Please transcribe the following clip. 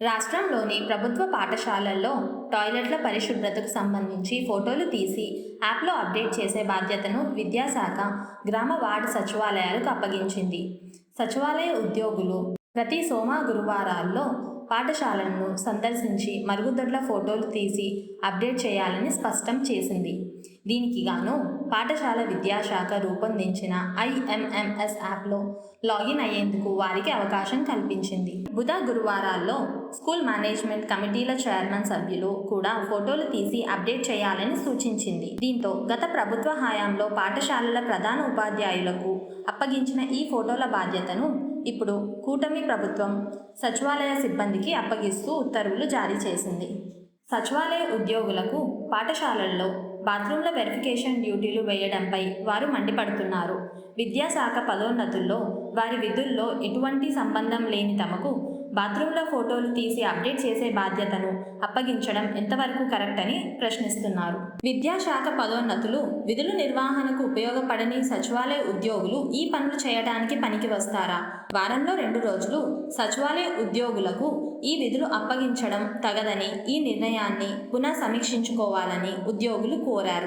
రాష్ట్రంలోని ప్రభుత్వ పాఠశాలల్లో టాయిలెట్ల పరిశుభ్రతకు సంబంధించి ఫోటోలు తీసి యాప్లో అప్డేట్ చేసే బాధ్యతను విద్యాశాఖ గ్రామ వార్డు సచివాలయాలకు అప్పగించింది. సచివాలయ ఉద్యోగులు ప్రతి సోమ గురువారాల్లో పాఠశాలలను సందర్శించి మరుగుదొడ్ల ఫోటోలు తీసి అప్డేట్ చేయాలని స్పష్టం చేసింది. దీనికి గాను పాఠశాల విద్యాశాఖ రూపొందించిన ఐఎంఎంఎస్ యాప్లో లాగిన్ అయ్యేందుకు వారికి అవకాశం కల్పించింది. బుధ గురువారాల్లో స్కూల్ మేనేజ్మెంట్ కమిటీల చైర్మన్ సభ్యులు కూడా ఫోటోలు తీసి అప్డేట్ చేయాలని సూచించింది. దీంతో గత ప్రభుత్వ హయాంలో పాఠశాలల ప్రధాన ఉపాధ్యాయులకు అప్పగించిన ఈ ఫోటోల బాధ్యతను ఇప్పుడు కూటమి ప్రభుత్వం సచివాలయ సిబ్బందికి అప్పగిస్తూ ఉత్తర్వులు జారీ చేసింది. సచివాలయ ఉద్యోగులకు పాఠశాలల్లో బాత్రూంల వెరిఫికేషన్ డ్యూటీలు వేయడంపై వారు మండిపడుతున్నారు. విద్యాశాఖ పదోన్నతుల్లో వారి విధుల్లో ఎటువంటి సంబంధం లేని తమకు బాత్రూంలో ఫోటోలు తీసి అప్డేట్ చేసే బాధ్యతను అప్పగించడం ఎంతవరకు కరెక్ట్ అని ప్రశ్నిస్తున్నారు. విద్యాశాఖ పదోన్నతులు విధుల నిర్వహణకు ఉపయోగపడని సచివాలయ ఉద్యోగులు ఈ పనులు చేయడానికి పనికి వస్తారా? వారంలో రెండు రోజులు సచివాలయ ఉద్యోగులకు ఈ విధులు అప్పగించడం తగదని ఈ నిర్ణయాన్ని పునః సమీక్షించుకోవాలని ఉద్యోగులు కోరారు.